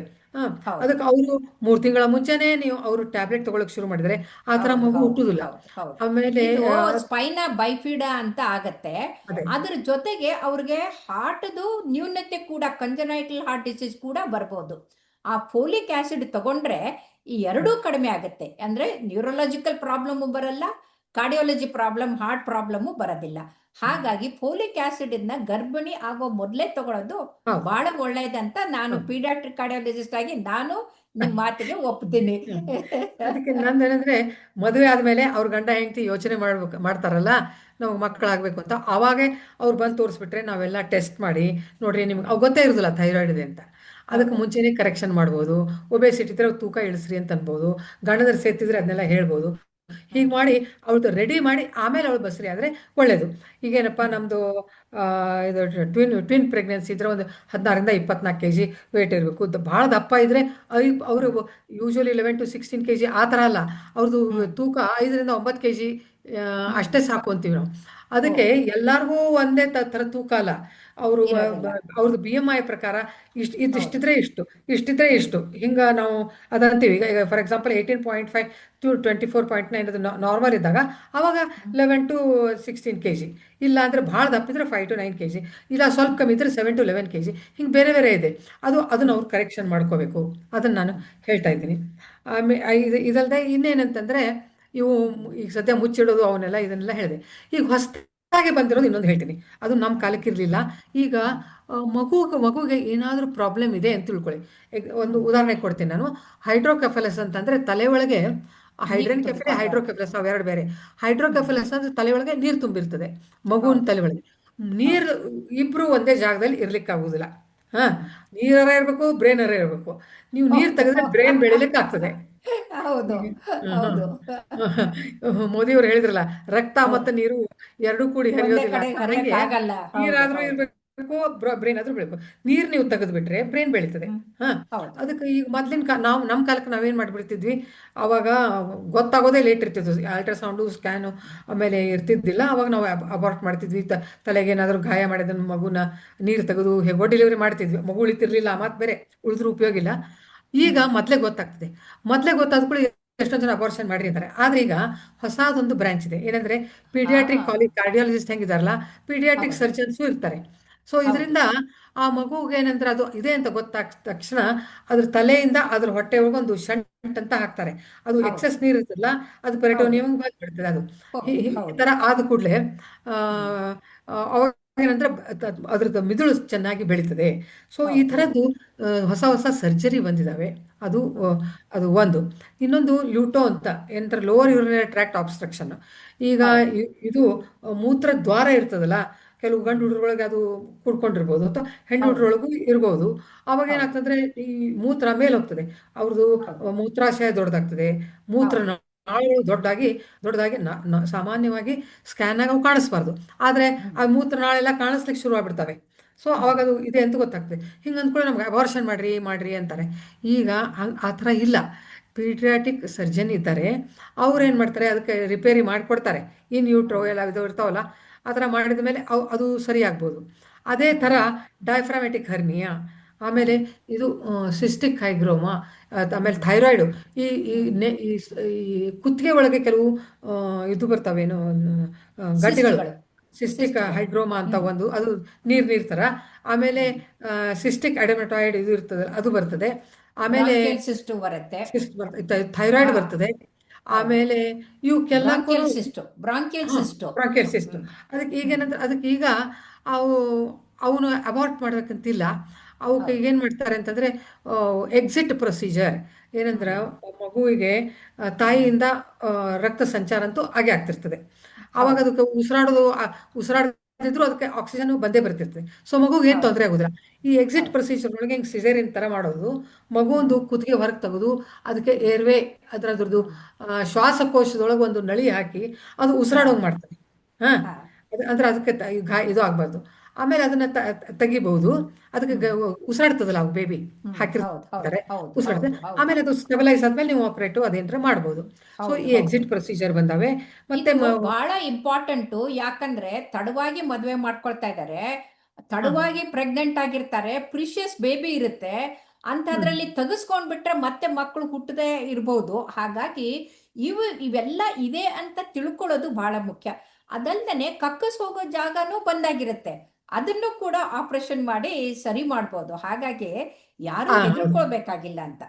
ಅದಕ್ಕೆ ಅವರು ಮೂರು ತಿಂಗಳ ಮುಂಚೆನೆ ನೀವು ಅವರು ಟ್ಯಾಬ್ಲೆಟ್ ತಗೊಳಕ್ ಶುರು ಮಾಡಿದ್ರೆ ಆ ಥರ ಮಗು ಹುಟ್ಟುದಿಲ್ಲ. ಆಮೇಲೆ
ಸ್ಪೈನ ಬೈಫಿಡಾ ಅಂತ ಆಗತ್ತೆ.
ಅದೇ.
ಅದ್ರ ಜೊತೆಗೆ ಅವ್ರಿಗೆ ಹಾರ್ಟ್ದು ನ್ಯೂನತೆ ಕೂಡ ಕಂಜನೈಟಲ್ ಹಾರ್ಟ್ ಡಿಸೀಸ್ ಕೂಡ ಬರ್ಬೋದು. ಆ ಫೋಲಿಕ್ ಆಸಿಡ್ ತಗೊಂಡ್ರೆ ಈ ಎರಡೂ ಕಡಿಮೆ ಆಗುತ್ತೆ. ಅಂದ್ರೆ ನ್ಯೂರಲಾಜಿಕಲ್ ಪ್ರಾಬ್ಲಮ್ ಬರಲ್ಲ ಕಾರ್ಡಿಯಾಲಜಿ ಪ್ರಾಬ್ಲಮ್ ಹಾರ್ಟ್ ಪ್ರಾಬ್ಲಮ್ ಬರೋದಿಲ್ಲ. ಹಾಗಾಗಿ ಫೋಲಿಕ್ ಆಸಿಡ್ ಇಂದ ಗರ್ಭಿಣಿ ಆಗೋ ಮೊದಲೇ ತಗೊಳ್ಳೋದು ಬಹಳ ಒಳ್ಳೇದಂತ ನಾನು ಪೀಡಿಯಾಟ್ರಿಕ್ ಕಾರ್ಡಿಯಾಲಜಿಸ್ಟ್ ಆಗಿ ನಾನು ನಿಮ್ಮ ಮಾತಿಗೆ ಒಪ್ತೀನಿ.
ಅದಕ್ಕೆ ನಂದೇನಂದ್ರೆ ಮದುವೆ ಆದ್ಮೇಲೆ ಅವ್ರ ಗಂಡ ಹೆಂಡತಿ ಯೋಚನೆ ಮಾಡ್ಬೇಕು ಮಾಡ್ತಾರಲ್ಲ ನಾವು ಮಕ್ಕಳಾಗಬೇಕು ಅಂತ. ಅವಾಗೆ ಅವ್ರು ಬಂದು ತೋರಿಸ್ಬಿಟ್ರೆ ನಾವೆಲ್ಲ ಟೆಸ್ಟ್ ಮಾಡಿ ನೋಡ್ರಿ ನಿಮ್ಗೆ ಅವ್ ಗೊತ್ತೇ ಇರೋದಿಲ್ಲ ಥೈರಾಯ್ಡ್ ಇದೆ ಅಂತ. ಅದಕ್ಕೆ ಮುಂಚೆನೇ ಕರೆಕ್ಷನ್ ಮಾಡ್ಬೋದು. ಒಬೆಸಿಟಿ ಇದ್ರೆ ತೂಕ ಇಳಿಸ್ರಿ ಅಂತ ಅನ್ಬೋದು. ಗಂಡದ್ರ ಸೇತಿದ್ರೆ ಅದನ್ನೆಲ್ಲ ಹೇಳ್ಬೋದು. ಹೀಗೆ ಮಾಡಿ ಅವಳದು ರೆಡಿ ಮಾಡಿ ಆಮೇಲೆ ಅವಳು ಬಸ್ರಿ ಆದರೆ ಒಳ್ಳೇದು. ಈಗೇನಪ್ಪ
ನಮ್ದು
ನಮ್ಮದು ಇದು ಟ್ವಿನ್ ಟ್ವಿನ್ ಪ್ರೆಗ್ನೆನ್ಸಿ ಇದ್ರೆ ಒಂದು ಹದಿನಾರರಿಂದ ಇಪ್ಪತ್ನಾಲ್ಕು ಕೆ ಜಿ ವೇಟ್ ಇರಬೇಕು ಭಾಳ ದಪ್ಪ ಇದ್ದರೆ ಐ ಅವರು usually eleven to sixteen K G ಆ ಥರ ಅಲ್ಲ. ಅವ್ರದ್ದು ತೂಕ ಐದರಿಂದ ಒಂಬತ್ತು ಕೆ ಜಿ ಅಷ್ಟೇ ಸಾಕು ಅಂತೀವಿ ನಾವು. ಅದಕ್ಕೆ ಎಲ್ಲರಿಗೂ ಒಂದೇ ತ- ಥರ ತೂಕ ಅಲ್ಲ. ಅವರು ಅವ್ರದ್ದು ಬಿ ಎಂ ಐ ಪ್ರಕಾರ ಇಷ್ಟು ಇದು ಇಷ್ಟಿದ್ರೆ ಇಷ್ಟು ಇಷ್ಟಿದ್ರೆ ಇಷ್ಟು. ಹಿಂಗೆ ನಾವು ಅದಂತೀವಿ. ಈಗ ಈಗ for example eighteen point five to twenty four point nine ಅದು ನಾರ್ಮಲ್ ಇದ್ದಾಗ ಅವಾಗ eleven to sixteen K G ಇಲ್ಲ ಅಂದರೆ ಭಾಳ ದಪ್ಪಿದ್ರೆ five to nine K G ಇಲ್ಲ ಸ್ವಲ್ಪ ಕಮ್ಮಿ ಇದ್ರೆ seven to eleven K G ಹಿಂಗೆ ಬೇರೆ ಬೇರೆ ಇದೆ. ಅದು ಅದನ್ನು ಅವ್ರು ಕರೆಕ್ಷನ್ ಮಾಡ್ಕೋಬೇಕು. ಅದನ್ನು ನಾನು ಹೇಳ್ತಾ ಇದ್ದೀನಿ. ಆಮೇಲೆ ಇದು ಇದಲ್ಲದೆ ಇನ್ನೇನಂತಂದರೆ ಇವು ಈಗ ಸದ್ಯ ಮುಚ್ಚಿಡೋದು ಅವನ್ನೆಲ್ಲ ಇದನ್ನೆಲ್ಲ ಹೇಳಿದೆ. ಈಗ ಹೊಸದಾಗಿ ಬಂದಿರೋದು ಇನ್ನೊಂದು ಹೇಳ್ತೀನಿ. ಅದು ನಮ್ಮ ಕಾಲಕ್ಕೆ ಇರಲಿಲ್ಲ ಈಗ ಮಗು ಮಗುಗೆ ಏನಾದರೂ ಪ್ರಾಬ್ಲಮ್ ಇದೆ ಅಂತ ತಿಳ್ಕೊಳ್ಳಿ. ಒಂದು ಉದಾಹರಣೆ ಕೊಡ್ತೀನಿ ನಾನು. ಹೈಡ್ರೋಕೆಫಲಸ್ ಅಂತಂದರೆ ತಲೆ ಒಳಗೆ ಹೈಡ್ರನ್ ಕೆಫಲೆ ಹೈಡ್ರೋಕೆಫಲಸ್ ಅವೆರಡು ಬೇರೆ. ಹೈಡ್ರೋಕೆಫಲಸ್ ಅಂದ್ರೆ ತಲೆ ಒಳಗೆ ನೀರು ತುಂಬಿರ್ತದೆ. ಮಗುವಿನ ತಲೆ ಒಳಗೆ. ನೀರು ಇಬ್ರು ಒಂದೇ ಜಾಗದಲ್ಲಿ ಇರ್ಲಿಕ್ಕೆ ಆಗುದಿಲ್ಲ. ಹಾ ನೀರರ ಇರಬೇಕು ಅರ ಇರಬೇಕು. ನೀವು ನೀರು ತೆಗೆದ್ರೆ ಬ್ರೇನ್ ಬೆಳಿಲಿಕ್ಕೆ ಆಗ್ತದೆ
ಹೌದು. ಹೌದು.
ಮೋದಿ ಅವರು ಹೇಳಿದ್ರಲ್ಲ ರಕ್ತ ಮತ್ತೆ ನೀರು ಎರಡೂ ಕೂಡಿ ಹರಿಯೋದಿಲ್ಲ. ನೀರಾದ್ರೂ
ಹೌದು.
ಬ್ರೈನ್ ಆದ್ರೂ ಬೆಳಿಬೇಕು. ನೀರು ನೀವು ತೆಗೆದ್ಬಿಟ್ರೆ ಬ್ರೈನ್ ಬೆಳೀತದೆ. ಹಾ.
ಹೌದು.
ಅದಕ್ಕೆ ಈಗ ಮೊದ್ಲಿನ ಕಾ ನಾವು ನಮ್ಮ ಕಾಲಕ್ಕೆ ನಾವೇನ್ ಮಾಡ್ಬಿಡ್ತಿದ್ವಿ ಅವಾಗ ಗೊತ್ತಾಗೋದೇ ಲೇಟ್ ಇರ್ತಿತ್ತು. ಅಲ್ಟ್ರಾಸೌಂಡು ಸ್ಕ್ಯಾನು ಆಮೇಲೆ ಇರ್ತಿದ್ದಿಲ್ಲ. ಅವಾಗ ನಾವು ಅಬಾರ್ಟ್ ಮಾಡ್ತಿದ್ವಿ. ತಲೆಗೆ ಏನಾದರೂ ಗಾಯ ಮಾಡಿದ ಮಗುನ ನೀರು ತೆಗೆದು ಹೆಗೋ ಡೆಲಿವರಿ ಮಾಡ್ತಿದ್ವಿ. ಮಗು ಉಳಿತಿರ್ಲಿಲ್ಲ ಮತ್ತು ಬೇರೆ. ಉಳಿದ್ರೂ ಉಪಯೋಗ ಇಲ್ಲ. ಈಗ ಮೊದಲೇ ಗೊತ್ತಾಗ್ತದೆ. ಮೊದಲೇ ಗೊತ್ತಾದ ಕೂಡ ಎಷ್ಟೊಂದು ಜನ ಅಬಾರ್ಷನ್ ಮಾಡಿರ್ತಾರೆ. ಆದ್ರೆ ಈಗ ಹೊಸದೊಂದು ಬ್ರಾಂಚ್ ಇದೆ. ಏನಂದ್ರೆ ಪಿಡಿಯಾಟ್ರಿಕ್ ಕಾಲೇಜ್ ಕಾಲಿ ಕಾರ್ಡಿಯಾಲಜಿಸ್ಟ್ ಹೆಂಗಿದಾರಲ್ಲ ಪೀಡಿಯಾಟ್ರಿಕ್ ಸರ್ಜನ್ಸ್ ಇರ್ತಾರೆ. ಸೊ ಇದರಿಂದ ಆ ಮಗುಗೆ ಏನಂದ್ರೆ ಅದು ಇದೆ ಅಂತ ಗೊತ್ತಾದ ತಕ್ಷಣ ಅದ್ರ ತಲೆಯಿಂದ ಅದ್ರ ಹೊಟ್ಟೆ ಒಳಗೊಂದು ಶಂಟ್ ಅಂತ ಹಾಕ್ತಾರೆ. ಅದು ಎಕ್ಸಸ್ ನೀರು ಇರ್ತದಲ್ಲ ಅದು ಪೆರಿಟೋನಿಯಂ ಬಂದ್ಬಿಡ್ತದೆ ಅದು. ಈ ತರ ಆದ ಕೂಡಲೇ
ಆ
ಅವಾಗ ಏನಂದ್ರೆ ಅದ್ರದ್ದು ಮಿದುಳು ಚೆನ್ನಾಗಿ ಬೆಳೀತದೆ. ಸೊ ಈ
ತರದ್ದು
ಥರದ್ದು ಹೊಸ ಹೊಸ ಸರ್ಜರಿ ಬಂದಿದ್ದಾವೆ ಅದು ಅದು ಒಂದು. ಇನ್ನೊಂದು ಲ್ಯೂಟೋ ಅಂತ ಏನಂತಾರೆ ಲೋವರ್ ಯೂರಿನರಿ ಟ್ರ್ಯಾಕ್ಟ್ ಆಬ್ಸ್ಟ್ರಕ್ಷನ್ ಈಗ ಇದು ಮೂತ್ರ ದ್ವಾರ ಇರ್ತದಲ್ಲ ಕೆಲವು ಗಂಡು ಹುಡುಗರೊಳಗೆ ಅದು ಕುಡ್ಕೊಂಡಿರ್ಬೋದು ಅಥವಾ ಹೆಣ್ಣು ಹುಡುಗರೊಳಗೂ ಇರ್ಬೋದು. ಅವಾಗ
ಏನಾಗ್ತದೆ
ಏನಾಗ್ತಂದ್ರೆ ಈ ಮೂತ್ರ ಮೇಲೆ ಹೋಗ್ತದೆ. ಅವ್ರದ್ದು ಮೂತ್ರಾಶಯ ದೊಡ್ಡದಾಗ್ತದೆ. ಮೂತ್ರ ನಾಳಗಳು ದೊಡ್ಡದಾಗಿ ದೊಡ್ಡದಾಗಿ ಸಾಮಾನ್ಯವಾಗಿ ಸ್ಕ್ಯಾನ್ ಆಗಿ ಅವು ಕಾಣಿಸ್ಬಾರ್ದು. ಆದರೆ ಆ ಮೂತ್ರನಾಳೆಲ್ಲ ಕಾಣಿಸ್ಲಿಕ್ಕೆ ಶುರು ಆಗ್ಬಿಡ್ತವೆ. ಸೊ ಅವಾಗ ಅದು ಇದೆ ಅಂತ ಗೊತ್ತಾಗ್ತದೆ. ಹಿಂಗೆ ಅಂದ್ಕೊಳ್ಳಿ ನಮ್ಗೆ ಅಬಾರ್ಷನ್ ಮಾಡ್ರಿ ಮಾಡ್ರಿ ಅಂತಾರೆ. ಈಗ ಆ ಥರ ಇಲ್ಲ. ಪೀಡಿಯಾಟಿಕ್ ಸರ್ಜನ್ ಇದ್ದಾರೆ. ಅವ್ರು ಏನು ಮಾಡ್ತಾರೆ, ಅದಕ್ಕೆ ರಿಪೇರಿ ಮಾಡಿಕೊಡ್ತಾರೆ. ಇನ್ ಯೂಟ್ರೋ ಎಲ್ಲ ಇದು ಇರ್ತಾವಲ್ಲ, ಆ ಥರ ಮಾಡಿದ ಮೇಲೆ ಅವು, ಅದು ಸರಿ ಆಗ್ಬೋದು. ಅದೇ ಥರ ಡಯಾಫ್ರಾಮೆಟಿಕ್ ಹರ್ನಿಯಾ ಆಮೇಲೆ ಇದು ಸಿಸ್ಟಿಕ್ ಹೈಗ್ರೋಮಾ ಆಮೇಲೆ ಥೈರಾಯ್ಡು ಈ ಈ ಕುತ್ತಿಗೆ ಒಳಗೆ ಕೆಲವು ಇದು ಬರ್ತಾವೇನು ಗಟ್ಟಿಗಳು ಗಡ್ಡೆಗಳು ಸಿಸ್ಟಿಕ್
ಹೈಗ್ರೋಮಾ
ಹೈಡ್ರೋಮಾ ಅಂತ ಒಂದು ಅದು ನೀರು ನೀರ್ ಥರ ಆಮೇಲೆ ಸಿಸ್ಟಿಕ್ ಅಡೆಮಟಾಯ್ಡ್ ಇದು ಇರ್ತದೆ ಅದು ಬರ್ತದೆ. ಆಮೇಲೆ
cyst ಬರುತ್ತೆ.
ಥೈರಾಯ್ಡ್. ಬರ್ತದೆ. ಆಮೇಲೆ
branchial cyst branchial cyst
branchial cyst ಅದಕ್ಕೆ ಈಗೇನಂದ್ರೆ ಅದಕ್ಕೆ ಈಗ ಅವು ಅವನು ಅಬಾರ್ಟ್ ಮಾಡ್ಬೇಕಂತಿಲ್ಲ. ಅವಕ್ಕೆ ಏನು ಮಾಡ್ತಾರೆ ಅಂತಂದ್ರೆ ಎಕ್ಸಿಟ್ ಪ್ರೊಸೀಜರ್ ಏನಂದ್ರೆ ಮಗುವಿಗೆ ತಾಯಿಯಿಂದ ರಕ್ತ ಸಂಚಾರ ಅಂತೂ ಆಗೇ ಆಗ್ತಿರ್ತದೆ. ಆವಾಗ ಅದಕ್ಕೆ ಉಸಿರಾಡೋದು ಉಸಿರಾಡಿದ್ರು ಉಸಿರಾಡದಿದ್ರು ಅದಕ್ಕೆ ಆಕ್ಸಿಜನ್ ಬಂದೇ ಬರ್ತಿರ್ತದೆ. ಸೊ ಮಗುಗೆ ಏನು ತೊಂದರೆ ಆಗೋದಿಲ್ಲ. ಈ ಎಕ್ಸಿಟ್ ಪ್ರೊಸೀಜರ್ ಒಳಗೆ ಹಿಂಗೆ ಸಿಸೇರಿಯನ್ ಥರ ಮಾಡೋದು. ಮಗುವೊಂದು ಕುತ್ತಿಗೆ ಹೊರಗೆ ತೆಗೆದು ಅದಕ್ಕೆ ಏರ್ವೇ ಅದರ ಅದ್ರದ್ದು ಶ್ವಾಸಕೋಶದೊಳಗೆ ಒಂದು ನಳಿ ಹಾಕಿ ಅದು ಉಸಿರಾಡೋಂಗೆ ಮಾಡ್ತಾರೆ ಹಾ.
ಹಾ.
ಅದು- ಅಂದ್ರೆ ಅದಕ್ಕೆ ಇದು ಆಗಬಾರ್ದು. ಆಮೇಲೆ ಅದನ್ನ ತೆಗಿಬಹುದು. ಅದಕ್ಕೆ ಉಸಿರಾಡ್ತದಲ್ಲ ಬೇಬಿ ಹಾಕಿರ್ತಾರೆ. ಉಸಿರಾಡ್ತದೆ. ಆಮೇಲೆ ಅದು ಸ್ಟೆಬಲೈಸ್ ಆದ್ಮೇಲೆ ನೀವು ಆಪರೇಟ್ ಅದೇನಾರ ಮಾಡಬಹುದು ಸೊ ಈ. ಎಕ್ಸಿಟ್ ಪ್ರೊಸೀಜರ್ ಬಂದಾವೆ. ಮತ್ತೆ
ಬಹಳ ಇಂಪಾರ್ಟೆಂಟ್ ಯಾಕಂದ್ರೆ ತಡವಾಗಿ ಮದುವೆ ಮಾಡ್ಕೊಳ್ತಾ ಇದ್ದಾರೆ ತಡವಾಗಿ ಪ್ರೆಗ್ನೆಂಟ್ ಆಗಿರ್ತಾರೆ. ಪ್ರಿಷಿಯಸ್ ಬೇಬಿ ಇರುತ್ತೆ. ಅಂತದ್ರಲ್ಲಿ ತೆಗೆಸ್ಕೊಂಡ್ ಬಿಟ್ರೆ ಮತ್ತೆ ಮಕ್ಕಳು ಹುಟ್ಟದೇ ಇರಬಹುದು ಹಾಗಾಗಿ ಇವು ಇವೆಲ್ಲ ಇದೆ ಅಂತ ತಿಳ್ಕೊಳ್ಳೋದು ಬಹಳ ಮುಖ್ಯ. ಅದಲ್ದೇನೆ ಕಕ್ಕಸ್ ಹೋಗೋ ಜಾಗನೂ ಬಂದಾಗಿರುತ್ತೆ. ಅದನ್ನು ಕೂಡ ಆಪರೇಷನ್ ಮಾಡಿ ಸರಿ ಮಾಡ್ಬೋದು. ಹಾಗಾಗಿ ಯಾರು ಹೆದರ್ಕೊಳ್ಬೇಕಾಗಿಲ್ಲ ಅಂತ.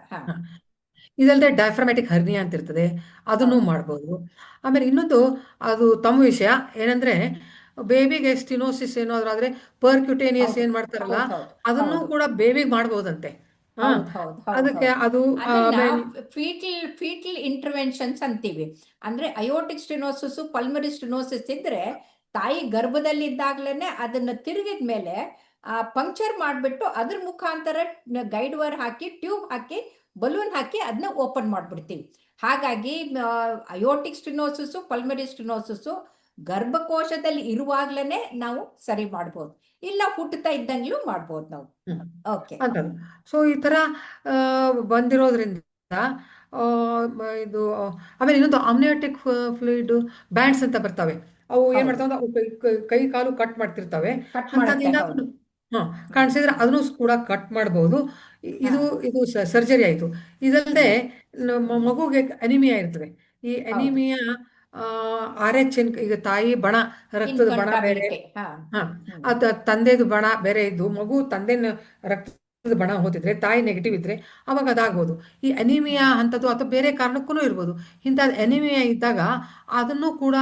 ಇದಲ್ಲದೆ ಡಯಾಫ್ರಮ್ಯಾಟಿಕ್ ಹರ್ನಿಯಾ ಅಂತ ಇರ್ತದೆ. ಅದನ್ನು. ಮಾಡ್ಬೋದು. ಆಮೇಲೆ ಇನ್ನೊಂದು ಅದು ತಮ್ಮ ವಿಷಯ. ಏನಂದ್ರೆ ಬೇಬಿಗೆ ಸ್ಟಿನೋಸಿಸ್ ಏನಾದ್ರೂ ಆದ್ರೆ ಪರ್ಕ್ಯುಟೇನಿಯಸ್ ಏನ್ ಮಾಡ್ತಾರಲ್ಲ ಅದನ್ನು ಕೂಡ ಬೇಬಿಗೆ ಮಾಡ್ಬೋದಂತೆ. ಅದಕ್ಕೆ ಅದು
ಫೀಟಲ್ ಫೀಟಲ್ ಇಂಟರ್ವೆನ್ಷನ್ಸ್ ಅಂತೀವಿ. ಅಂದ್ರೆ ಅಯೋಟಿಕ್ ಸ್ಟಿನೋಸಿಸ್ ಪಲ್ಮರಿ ಸ್ಟಿನೋಸಿಸ್ ಇದ್ರೆ ತಾಯಿ ಗರ್ಭದಲ್ಲಿದ್ದಾಗ್ಲೇನೆ ಅದನ್ನ ತಿರುಗಿದ ಮೇಲೆ ಪಂಕ್ಚರ್ ಮಾಡಿಬಿಟ್ಟು ಅದ್ರ ಮುಖಾಂತರ ಗೈಡ್ ವೈರ್ ಹಾಕಿ ಟ್ಯೂಬ್ ಹಾಕಿ ಬಲೂನ್ ಹಾಕಿ ಅದನ್ನ ಓಪನ್ ಮಾಡ್ಬಿಡ್ತೀವಿ. ಹಾಗಾಗಿ ಅಯೋಟಿಕ್ ಸ್ಟಿನೋಸಿಸ್ ಪಲ್ಮರಿ ಸ್ಟಿನೋಸಿಸ್ ಗರ್ಭಕೋಶದಲ್ಲಿ ಇರುವಾಗ್ಲೇನೆ ನಾವು ಸರಿ ಮಾಡ್ಬೋದು. ಇಲ್ಲ ಹುಟ್ಟುತ್ತಾ ಇದ್ದಂಗ್ಲೂ ಮಾಡ್ಬೋದು ನಾವು. ಓಕೆ.
ಸೊ ಈ ತರ ಆ, ಬಂದಿರೋದ್ರಿಂದ ಆ, ಇದು ಆಮೇಲೆ ಇನ್ನೊಂದು ಅಮ್ನಿಯೋಟಿಕ್ ಫ್ಲೂಯಿಡ್ ಬ್ಯಾಂಡ್ಸ್ ಅಂತ ಬರ್ತವೆ. ಅವು ಏನ್. ಮಾಡ್ತಾವೆ ಕೈ- ಕಾಲು ಕಟ್ ಮಾಡ್ತಿರ್ತವೆ. ಹಾ ಕಾಣಿಸಿದ್ರೆ ಅದನ್ನು ಕೂಡ ಕಟ್ ಮಾಡಬಹುದು ಇದು ಇದು ಸರ್ಜರಿ ಆಯಿತು. ಇದಲ್ಲದೆ ಮಗುಗೆ ಅನಿಮಿಯಾ ಇರ್ತದೆ. ಈ ಅನಿಮಿಯಾ ಆರ್ ಎಚ್ ಎನ್ ಈಗ ತಾಯಿ ಬಣ ರಕ್ತದ ಬಣ ಬೇರೆ.
ಹ.
ತಂದೆದು ಬಣ ಬೇರೆ ಇದ್ದು ಮಗು ತಂದೆನ ರಕ್ತದ ಬಣ ಹೋತಿದ್ರೆ ತಾಯಿ ನೆಗೆಟಿವ್ ಇದ್ರೆ ಅವಾಗ ಅದಾಗ್ಬೋದು. ಈ ಅನಿಮಿಯಾ ಅಂತದ್ದು ಅಥವಾ ಬೇರೆ ಕಾರಣಕ್ಕೂ ಇರ್ಬೋದು. ಇಂಥ ಅನಿಮಿಯಾ ಇದ್ದಾಗ ಅದನ್ನು ಕೂಡ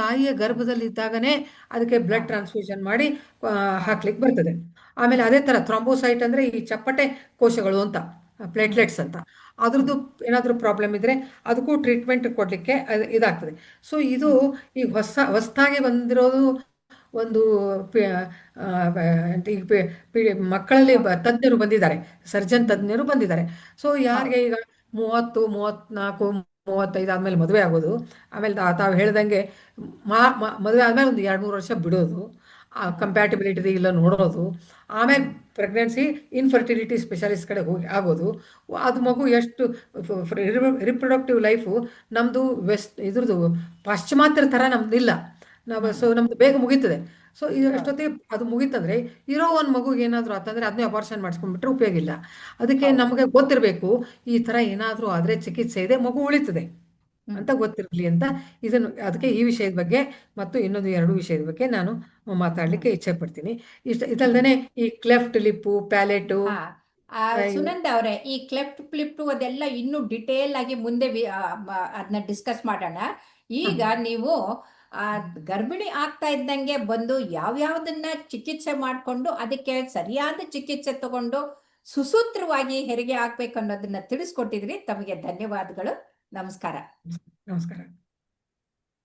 ತಾಯಿಯ ಗರ್ಭದಲ್ಲಿ ಇದ್ದಾಗನೆ ಅದಕ್ಕೆ ಬ್ಲಡ್ ಟ್ರಾನ್ಸ್ಫ್ಯೂಷನ್ ಮಾಡಿ ಹಾಕ್ಲಿಕ್ಕೆ ಬರ್ತದೆ. ಆಮೇಲೆ ಅದೇ ತರ ಥ್ರಾಂಬೋಸೈಟ್ ಅಂದ್ರೆ ಈ ಚಪ್ಪಟೆ ಕೋಶಗಳು ಅಂತ ಪ್ಲೇಟ್ಲೆಟ್ಸ್ ಅಂತ. ಅದ್ರದ್ದು ಏನಾದರೂ ಪ್ರಾಬ್ಲಮ್ ಇದ್ರೆ ಅದಕ್ಕೂ ಟ್ರೀಟ್ಮೆಂಟ್ ಕೊಡ್ಲಿಕ್ಕೆ ಇದಾಗ್ತದೆ. ಸೊ ಇದು ಈಗ ಹೊಸ ಹೊಸದಾಗಿ ಬಂದಿರೋದು ಒಂದು ಮಕ್ಕಳಲ್ಲಿ ತಜ್ಞರು ಬಂದಿದ್ದಾರೆ, ಸರ್ಜನ್ ತಜ್ಞರು ಬಂದಿದ್ದಾರೆ. ಸೊ ಯಾರಿಗೆ ಈಗ ಮೂವತ್ತು ಮೂವತ್ನಾಲ್ಕು ಮೂವತ್ತೈದು ಆದಮೇಲೆ ಮದುವೆ ಆಗೋದು, ಆಮೇಲೆ ತಾವು ಹೇಳ್ದಂಗೆ ಮ- ಮದುವೆ ಆದಮೇಲೆ ಒಂದು ಎರಡು ಮೂರು ವರ್ಷ ಬಿಡೋದು, ಆ ಕಂಪ್ಯಾಟಿಬಿಲಿಟಿ ಇಲ್ಲ ನೋಡೋದು, ಆಮೇಲೆ ಪ್ರೆಗ್ನೆನ್ಸಿ ಇನ್ಫರ್ಟಿಲಿಟಿ ಸ್ಪೆಷಲಿಸ್ಟ್ ಕಡೆ ಹೋಗಿ ಆಗೋದು, ಅದು ಮಗು ಎಷ್ಟು ರಿಪ್ರೊಡಕ್ಟಿವ್ ಲೈಫು ನಮ್ಮದು ವೆಸ್ಟ್, ಇದ್ರದ್ದು ಪಾಶ್ಚಿಮಾತ್ಯರ ಥರ ನಮ್ದು ಇಲ್ಲ ನಾವು ಸೊ ನಮ್ದು ಬೇಗ ಮುಗೀತದೆ. ಸೊ ಅಷ್ಟೊತ್ತಿಗೆ ಅದು ಮುಗೀತಂದ್ರೆ ಇರೋ ಒಂದು ಮಗುಗೆ ಏನಾದರೂ ಆತಂದ್ರೆ ಅದನ್ನೇ ಅಪಾರ್ಷನ್ ಮಾಡಿಸ್ಕೊಂಡ್ಬಿಟ್ರೆ ಉಪಯೋಗ ಇಲ್ಲ. ಅದಕ್ಕೆ. ನಮಗೆ ಗೊತ್ತಿರಬೇಕು ಈ ಥರ ಏನಾದರೂ ಆದರೆ ಚಿಕಿತ್ಸೆ ಇದೆ ಮಗು ಉಳಿತದೆ ಅಂತ ಗೊತ್ತಿರಲಿ ಅಂತ ಇದನ್ನು ಅದಕ್ಕೆ ಈ ವಿಷಯದ ಬಗ್ಗೆ ಮತ್ತು ಇನ್ನೊಂದು ಎರಡು ವಿಷಯದ ಬಗ್ಗೆ ನಾನು ಮಾತಾಡಲಿಕ್ಕೆ ಇಚ್ಛೆ ಪಡ್ತೀನಿ. ಇಷ್ಟ ಇದಲ್ದೇನೆ ಈ ಕ್ಲೆಫ್ಟ್ ಲಿಪ್ಪು ಪ್ಯಾಲೆಟು
ಆ, ಸುನಂದ ಅವರೇ ಈ ಕ್ಲೆಫ್ಟ್ ಫ್ಲಿಪ್ ಅದೆಲ್ಲ ಇನ್ನೂ ಡಿಟೇಲ್ ಆಗಿ ಮುಂದೆ ಅದನ್ನ ಡಿಸ್ಕಸ್ ಮಾಡೋಣ. ಈಗ ನೀವು ಆ ಗರ್ಭಿಣಿ ಆಗ್ತಾ ಇದ್ದಂಗೆ ಬಂದು ಯಾವ್ಯಾವ್ದನ್ನ ಚಿಕಿತ್ಸೆ ಮಾಡಿಕೊಂಡು ಅದಕ್ಕೆ ಸರಿಯಾದ ಚಿಕಿತ್ಸೆ ತಗೊಂಡು ಸುಸೂತ್ರವಾಗಿ ಹೆರಿಗೆ ಆಗ್ಬೇಕು ಅನ್ನೋದನ್ನ ತಿಳಿಸ್ಕೊಟ್ಟಿದ್ರಿ. ತಮಗೆ ಧನ್ಯವಾದಗಳು. ನಮಸ್ಕಾರ.
ನಮಸ್ಕಾರ.